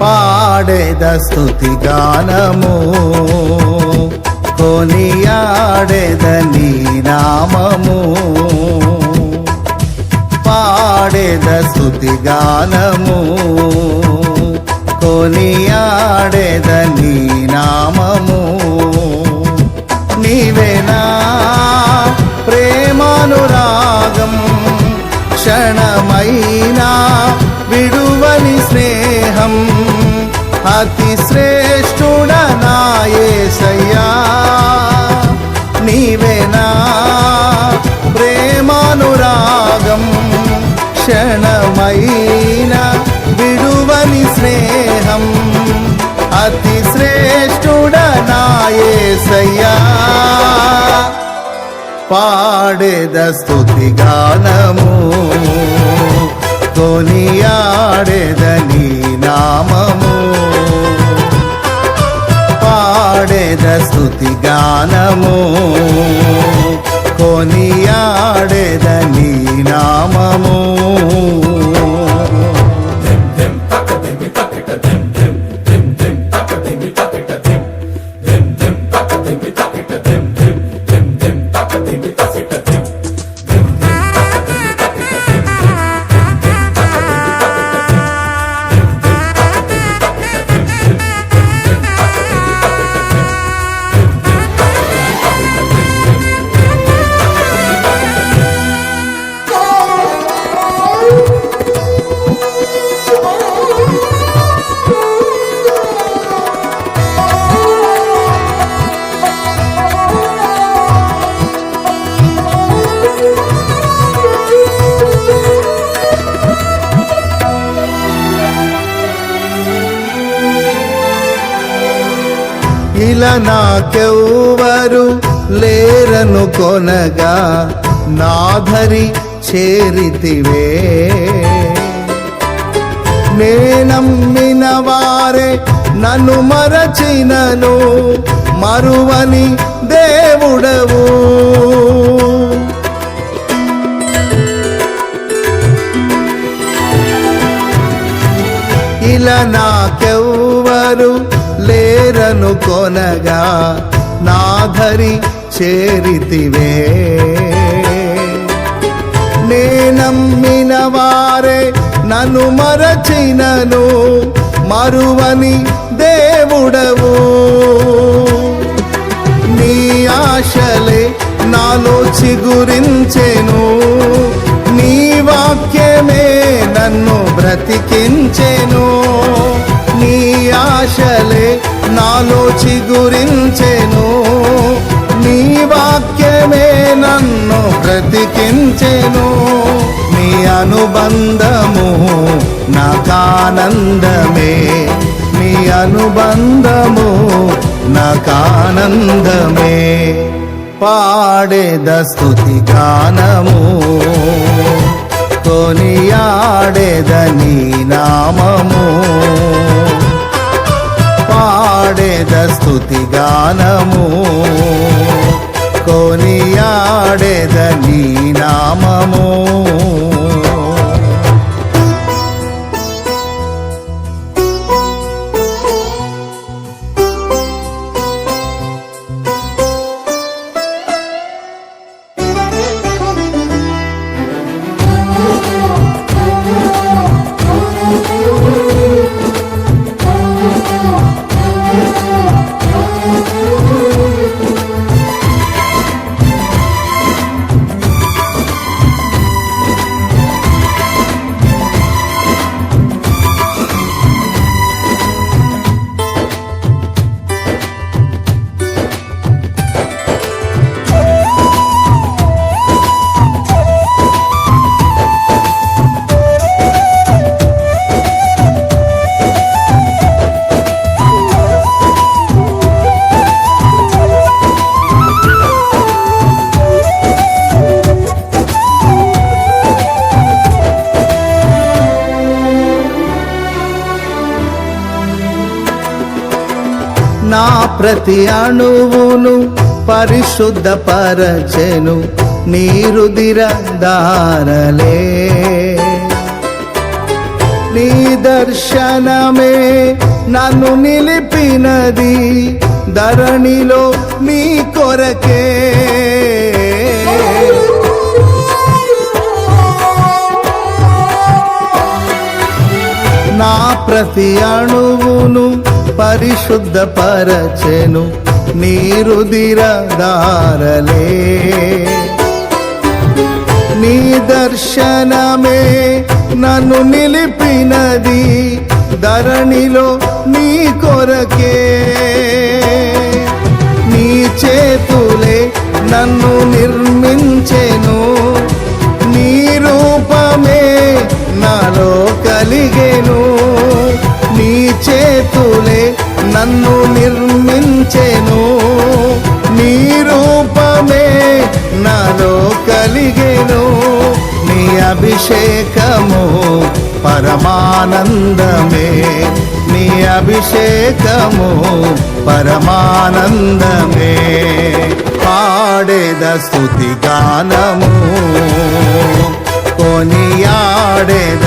పాడేద స్థుతి గానము. కొనియాడేద నీ నామము. పాడేద స్థుతి గానము. కొనియాడేద నీ నామము. నీవేనా ప్రేమానురాగం క్షణమైనా విడువని స్నేహం. అతి శ్రేష్ఠుడ శ్రేష్ఠుడనాయేసయ్యా నీవేనా ప్రేమానురాగం. క్షణమైన విడువని స్నేహం. అతి శ్రేష్ఠుడ శ్రేష్ఠుడనాయేసయ్యా పాడేద స్థుతి గానము. కొనియాడేదని నామము. పాడేద స్థుతి గానము. కొనియాడేదని నామము. ఇలా నాకెవ్వరు లేరను కొనగా నాధరి చేరితివే. నేనమ్మిన వారే నన్ను మరచినను మరువని దేవుడవు. ఇలా నాకెవ్వరు లేరను కొనగా నాధరి చేరితివే. నేనమ్మిన వారే నన్ను మరచినను మరువని దేవుడవు. నీ ఆశలే నాలో చిగురించెను నీ వాక్యమే నన్ను బ్రతికి అనుబంధము నాకానందమే. నీ అనుబంధము నాకానందమే. పాడేద స్థుతి గానము కొనియాడేద నీ నామము. పాడేద స్థుతి గానము కొనియాడేద నీ నామము. నా ప్రతి అణువును పరిశుద్ధపరచెను నీరుదిర దారలే నీ దర్శనమే నన్ను నిలిపినది ధరణిలో నీ కొరకే. నా ప్రతి అణువును పరిశుద్ధపరచెను నీరుదిరదారలే నీ దర్శనమే నన్ను నిలిపినది ధరణిలో నీ కొరకే. నీ చేతులే నన్ను నిర్మించెను నీ రూపమే నాలో కలిగెను. చేతులే నన్ను నిర్మించెను. నీ రూపమే నాలో కలిగెను. నీ అభిషేకము పరమానందమే. నీ అభిషేకము పరమానందమే. పాడేద స్తుతి గానము కొనియాడేద